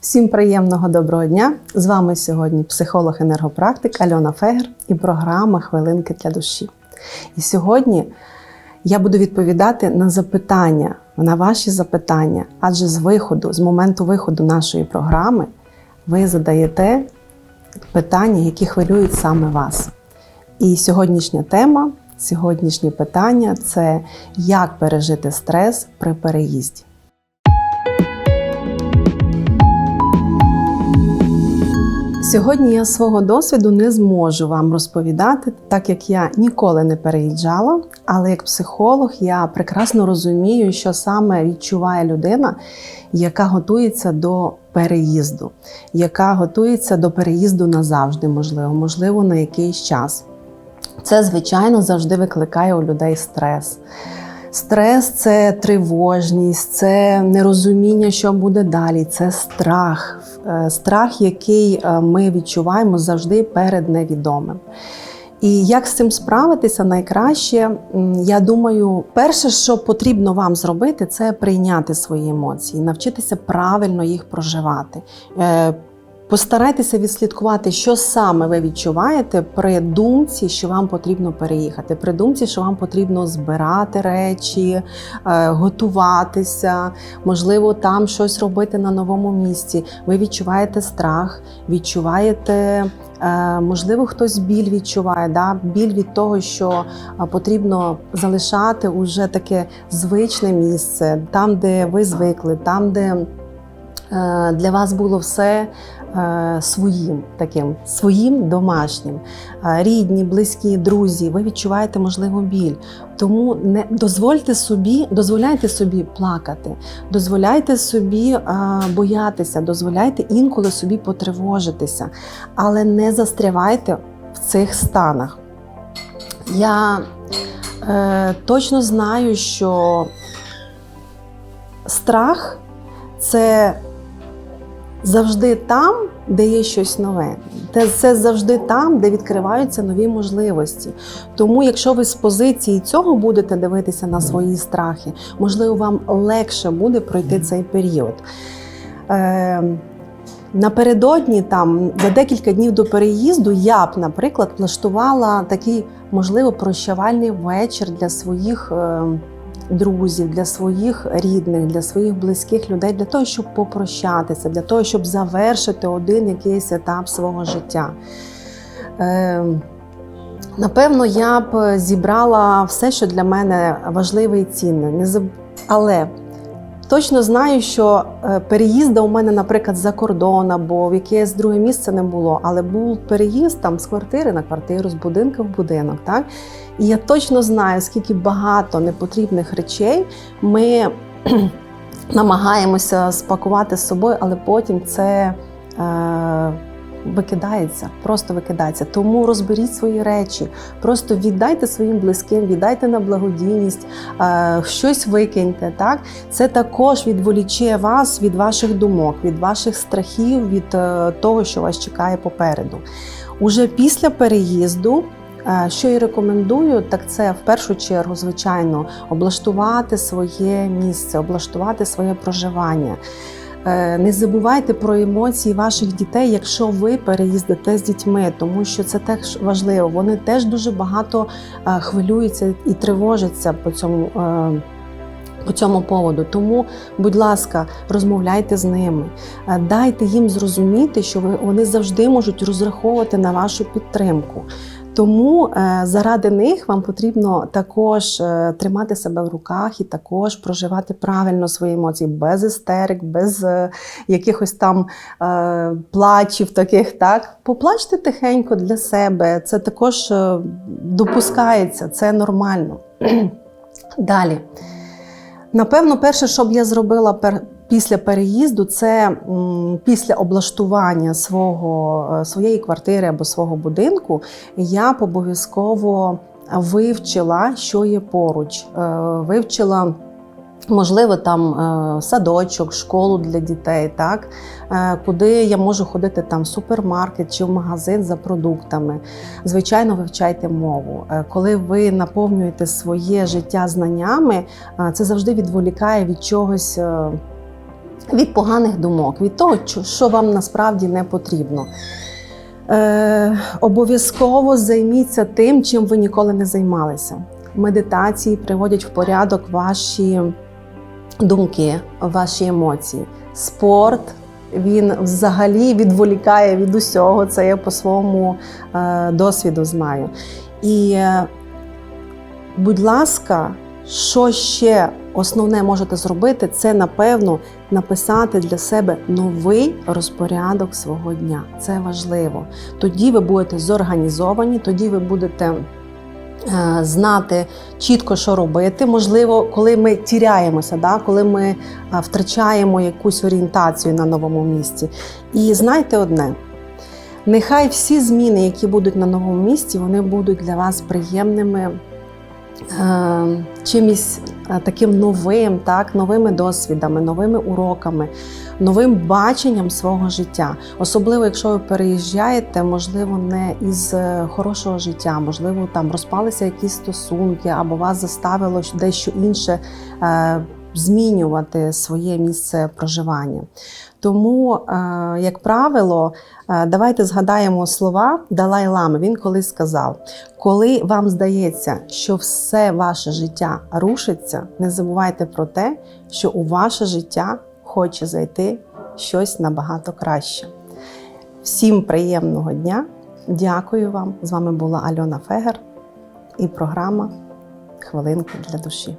Всім приємного доброго дня! З вами сьогодні психолог-енергопрактик Альона Фегер і програма Хвилинки для душі. І сьогодні я буду відповідати на запитання, на ваші запитання, адже з виходу, з моменту виходу нашої програми, ви задаєте питання, які хвилюють саме вас. І сьогоднішня тема, сьогоднішнє питання це як пережити стрес при переїзді. Сьогодні я свого досвіду не зможу вам розповідати, так як я ніколи не переїжджала, але як психолог я прекрасно розумію, що саме відчуває людина, яка готується до переїзду, яка готується до переїзду назавжди, можливо, можливо, на якийсь час. Це, звичайно, завжди викликає у людей стрес. Стрес це тривожність, це нерозуміння, що буде далі, це страх, страх, який е, ми відчуваємо завжди перед невідомим. І як з цим справитися найкраще, я думаю, перше, що потрібно вам зробити, це прийняти свої емоції, навчитися правильно їх проживати. Постарайтеся відслідкувати, що саме ви відчуваєте при думці, що вам потрібно переїхати. При думці, що вам потрібно збирати речі, е, готуватися, можливо, там щось робити на новому місці. Ви відчуваєте страх, відчуваєте, е, можливо, хтось біль відчуває, да? біль від того, що е, потрібно залишати уже таке звичне місце, там, де ви звикли, там, де для вас було все своїм таким своїм домашнім, е, рідні, близькі, друзі, ви відчуваєте можливо біль. Тому не дозвольте собі, дозволяйте собі плакати, дозволяйте собі е, боятися, дозволяйте інколи собі потривожитися, але не застрявайте в цих станах. Я е, точно знаю, що страх це завжди там, де є щось нове. Це завжди там, де відкриваються нові можливості. Тому, якщо ви з позиції цього будете дивитися на свої страхи, можливо, вам легше буде пройти цей період. Е, Напередодні, там, за декілька днів до переїзду, я б, наприклад, влаштувала такий, можливо, прощавальний вечір для своїх. Е, друзів, для своїх рідних, для своїх близьких людей, для того, щоб попрощатися, для того, щоб завершити один якийсь етап свого життя. Е, Напевно, я б зібрала все, що для мене важливе і цінне. Але точно знаю, що е, переїзда у мене, наприклад, за кордон або в якесь друге місце не було, але був переїзд там з квартири на квартиру, з будинку в будинок. Так? І я точно знаю, скільки багато непотрібних речей ми намагаємося спакувати з собою, але потім це е, викидається, просто викидається. Тому розберіть свої речі, просто віддайте своїм близьким, віддайте на благодійність, е, щось викиньте. Так? Це також відволіче вас від ваших думок, від ваших страхів, від е, того, що вас чекає попереду. Уже після переїзду. Е, що я рекомендую, так це в першу чергу, звичайно, облаштувати своє місце, облаштувати своє проживання. Е, не забувайте про емоції ваших дітей, якщо ви переїздите з дітьми, тому що це теж важливо. Вони теж дуже багато е, хвилюються і тривожаться по цьому. По цьому поводу, тому, будь ласка, розмовляйте з ними, дайте їм зрозуміти, що вони завжди можуть розраховувати на вашу підтримку. Тому е, заради них вам потрібно також е, тримати себе в руках і також проживати правильно свої емоції, без істерик, без е, якихось там плачів таких. так. Поплачте тихенько для себе, це також допускається, це нормально. Далі. Напевно, перше, що б я зробила після переїзду, це після облаштування свого, е, своєї квартири або свого будинку, я обов'язково вивчила, що є поруч. Е, вивчила Можливо, там е, садочок, школу для дітей, так куди я можу ходити там в супермаркет чи в магазин за продуктами. Звичайно, вивчайте мову. Коли ви наповнюєте своє життя знаннями, це завжди відволікає від чогось від поганих думок, від того, що- вам насправді не потрібно. Е, обов'язково займіться тим, чим ви ніколи не займалися. Медитації приводять в порядок ваші думки, ваші емоції. Спорт він взагалі відволікає від усього. Це я по своєму е, досвіду знаю. І, е, будь ласка, що ще основне можете зробити, це напевно написати для себе новий розпорядок свого дня. Це важливо. Тоді ви будете зорганізовані, тоді ви будете е, знати чітко, що робити. Можливо, коли ми тіряємося, да? коли ми е, втрачаємо якусь орієнтацію на новому місці. І знайте одне. Нехай всі зміни, які будуть на новому місці, вони будуть для вас приємними, чимось е, таким новим, так, новими досвідами, новими уроками, новим баченням свого життя. Особливо, якщо ви переїжджаєте, можливо, не із е, хорошого життя, можливо, там розпалися якісь стосунки, або вас заставило дещо інше е, змінювати своє місце проживання. Тому, як правило, давайте згадаємо слова Далай Лами. Він колись сказав: коли вам здається, що все ваше життя рушиться, не забувайте про те, що у ваше життя хоче зайти щось набагато краще. Всім приємного дня! Дякую вам! З вами була Альона Фегер і програма Хвилинки для душі.